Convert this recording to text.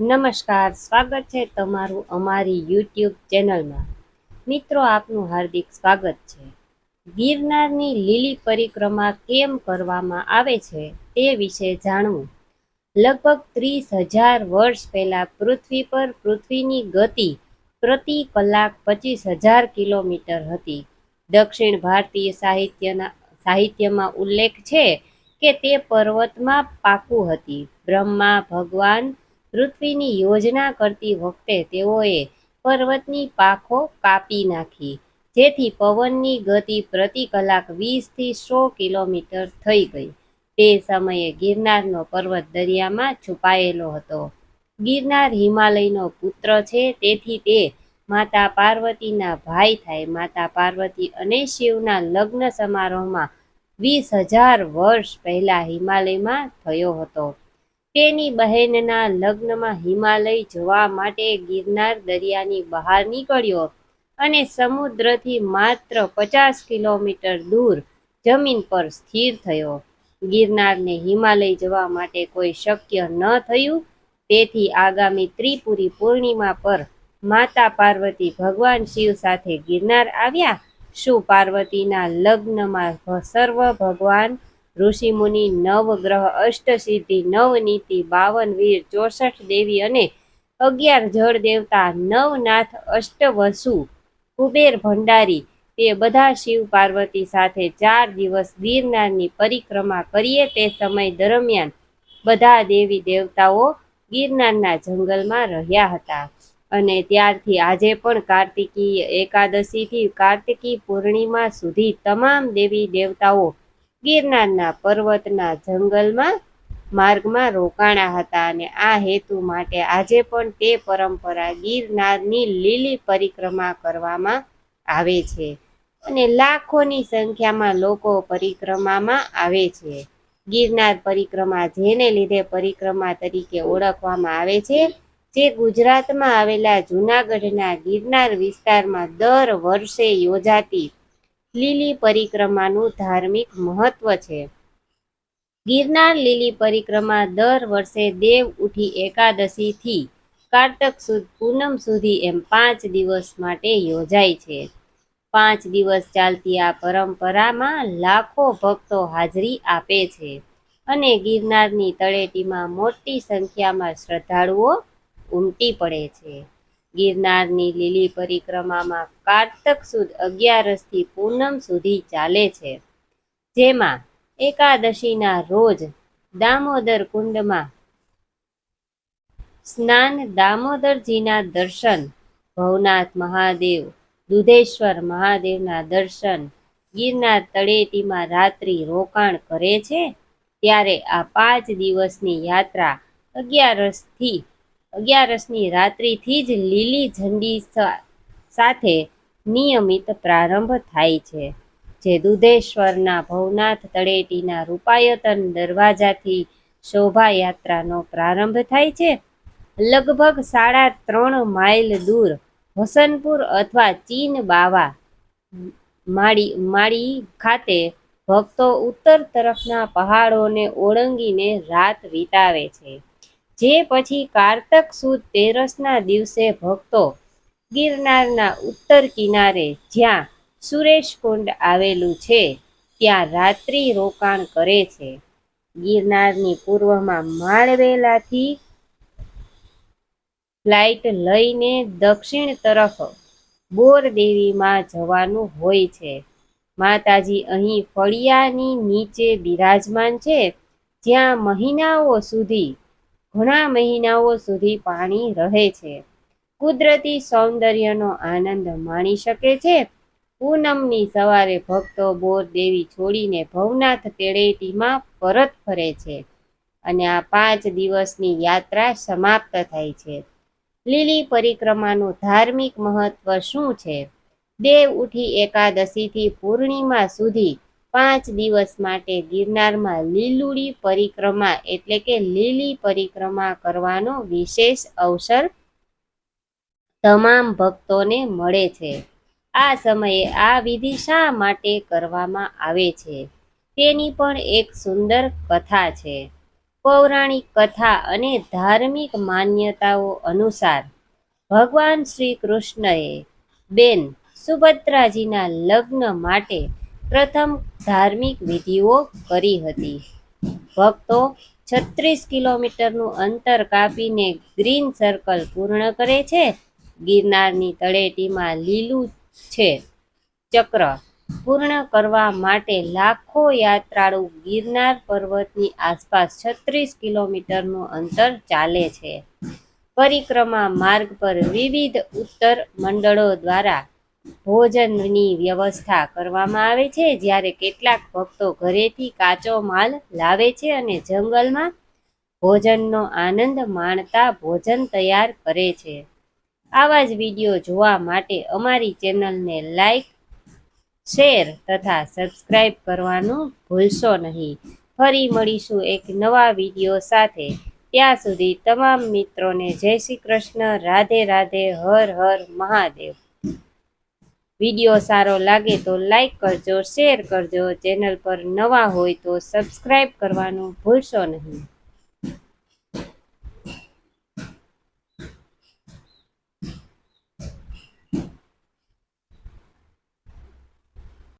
નમસ્કાર, સ્વાગત છે તમારું અમારી યુટ્યુબ ચેનલમાં. મિત્રો, આપનું હાર્દિક સ્વાગત છે. ગિરનારની લીલી પરિક્રમા કેમ કરવામાં આવે છે તે વિશે જાણવું. લગભગ ત્રીસ હજાર વર્ષ પહેલાં પૃથ્વી પર પૃથ્વીની ગતિ પ્રતિ કલાક પચીસ હજાર કિલોમીટર હતી. દક્ષિણ ભારતીય સાહિત્યના, સાહિત્યમાં ઉલ્લેખ છે કે તે પર્વતમાં પાકું હતી. બ્રહ્મા, ભગવાન પૃથ્વીની યોજના કરતી વખતે તેઓએ પર્વતની પાંખો કાપી નાખી, જેથી પવનની ગતિ પ્રતિ કલાક વીસથી સો કિલોમીટર થઈ ગઈ. તે સમયે ગિરનારનો પર્વત દરિયામાં છુપાયેલો હતો. ગિરનાર હિમાલયનો પુત્ર છે, તેથી તે માતા પાર્વતીના ભાઈ થાય. માતા પાર્વતી અને શિવના લગ્ન સમારોહમાં વીસ હજાર વર્ષ પહેલા હિમાલયમાં થયો હતો. તેની બહેનના લગ્નમાં હિમાલય જવા માટે ગિરનાર દરિયાની બહાર નીકળ્યો અને સમુદ્રથી માત્ર પચાસ કિલોમીટર દૂર જમીન પર સ્થિર થયો. ગિરનારને હિમાલય જવા માટે કોઈ શક્ય ન થયું. તેથી આગામી ત્રિપુરી પૂર્ણિમા પર માતા પાર્વતી ભગવાન શિવ સાથે ગિરનાર આવ્યા. શું પાર્વતીના લગ્નમાં સર્વ ભગવાન ઋષિમુનિ નવગ્રહ, અષ્ટસિદ્ધિ, નવનીતિ બાવન વીર ચોસઠ દેવી અને અગિયાર જળ દેવતા, નવનાથ, અષ્ટવસુ, કુબેર ભંડારી તે બધા શિવ પાર્વતી સાથે ચાર દિવસ ગિરનારની પરિક્રમા કરીએ તે સમય દરમિયાન બધા દેવી દેવતાઓ ગિરનારના જંગલમાં રહ્યા હતા. અને ત્યારથી આજે પણ કાર્તિકી એકાદશીથી કાર્તિકી પૂર્ણિમા સુધી તમામ દેવી દેવતાઓ ગિરનારના પર્વતના જંગલમાં માર્ગમાં રોકાણા હતા અને આ હેતુ માટે આજે પણ તે પરંપરા ગિરનારની લીલી પરિક્રમા કરવામાં આવે છે અને લાખોની સંખ્યામાં લોકો પરિક્રમામાં આવે છે. ગિરનાર પરિક્રમા જેને લીધે પરિક્રમા તરીકે ઓળખવામાં આવે છે, જે ગુજરાતમાં આવેલા જૂનાગઢના ગિરનાર વિસ્તારમાં દર વર્ષે યોજાતી લીલી પરિક્રમાનું ધાર્મિક મહત્વ છે. ગિરનાર લીલી પરિક્રમા દર વર્ષે દેવ ઉઠી એકાદશીથી કારતક સુદ, પૂનમ સુધી એમ પાંચ દિવસ માટે યોજાય છે. પાંચ દિવસ ચાલતી આ પરંપરામાં લાખો ભક્તો હાજરી આપે છે અને ગિરનારની તળેટીમાં મોટી સંખ્યામાં શ્રદ્ધાળુઓ ઉમટી પડે છે. ગિરનારની લીલી પરિક્રમામાં કારતક સુદ અગિયારસથી પૂનમ સુધી ચાલે છે. જેમાં એકાદશીના રોજ દામોદર કુંડમાં સ્નાન દામોદરજીના દર્શન, ભવનાથ મહાદેવ, દુધેશ્વર મહાદેવના દર્શન, ગિરનાર તળેટીમાં રાત્રિ રોકાણ કરે છે. ત્યારે આ પાંચ દિવસની યાત્રા અગિયારસથી અગિયારસની રાત્રિથી જ લીલી ઝંડી સાથે નિયમિત પ્રારંભ થાય છે, જે દુધેશ્વરના ભવનાથ તળેટીના રૂપાયતન દરવાજાથી શોભાયાત્રાનો પ્રારંભ થાય છે. લગભગ સાડા ત્રણ માઇલ દૂર હસનપુર અથવા ચીન બાવા માળી માળી ખાતે ભક્તો ઉત્તર તરફના પહાડોને ઓળંગીને રાત વિતાવે છે. જે પછી કારતક સુદ તેરસના દિવસે ભક્તો ગિરનારના ઉત્તર કિનારે જ્યાં સુરેશકુંડ આવેલું છે, ત્યાં રાત્રિ રોકાણ કરે છે. ગિરનારની પૂર્વમાં માળવેલાથી ફ્લાઇટ લઈને દક્ષિણ તરફ બોરદેવીમાં જવાનું હોય છે. માતાજી અહીં ફળિયાની નીચે બિરાજમાન છે, જ્યાં મહિનાઓ સુધી ઘણા મહિનાઓ સુધી પાણી રહે છે. કુદરતી સૌંદર્યનો આનંદ માણી શકે છે. પૂનમની સવારે ભક્તો બોર દેવી છોડીને ભવનાથ તેડેટીમાં પરત ફરે છે અને આ પાંચ દિવસની યાત્રા સમાપ્ત થાય છે. લીલી પરિક્રમાનું ધાર્મિક મહત્વ શું છે? દેવ ઉઠી એકાદશીથી પૂર્ણિમા સુધી પાંચ દિવસ માટે ગિરનારમાં લીલુડી પરિક્રમા એટલે કે લીલી પરિક્રમા કરવાનો વિશેષ અવસર તમામ ભક્તોને મળે છે. આ સમયે આ વિધિ શા માટે કરવામાં આવે છે? તેની પણ એક સુંદર કથા છે. પૌરાણિક કથા અને ધાર્મિક માન્યતાઓ અનુસાર ભગવાન શ્રી કૃષ્ણએ બેન સુભદ્રાજીના લગ્ન માટે પ્રથમ ધાર્મિક વિધિઓ કરી હતી. ભક્તો છત્રીસ કિલોમીટરનું અંતર કાપીને ગ્રીન સર્કલ પૂર્ણ કરે છે. ગિરનારની તળેટીમાં લીલું છે ચક્ર પૂર્ણ કરવા માટે લાખો યાત્રાળુ ગિરનાર પર્વતની આસપાસ છત્રીસ કિલોમીટરનું અંતર ચાલે છે. પરિક્રમા માર્ગ પર વિવિધ ઉત્તર મંડળો દ્વારા ભોજનની વ્યવસ્થા કરવામાં આવે છે, જ્યારે કેટલાક ભક્તો ઘરેથી કાચો માલ લાવે છે અને જંગલમાં ભોજનનો આનંદ માણતા ભોજન તૈયાર કરે છે. આવા જ વીડિયો જોવા માટે અમારી ચેનલને લાઈક, શેર તથા સબસ્ક્રાઈબ કરવાનું ભૂલશો નહીં. ફરી મળીશું એક નવા વીડિયો સાથે. ત્યાં સુધી તમામ મિત્રોને જય શ્રી કૃષ્ણ, રાધે રાધે, હર હર મહાદેવ. વીડિયો સારો લાગે તો લાઈક કરજો, શેર કરજો. ચેનલ પર નવા હોય તો સબસ્ક્રાઈબ કરવાનું ભૂલશો નહીં.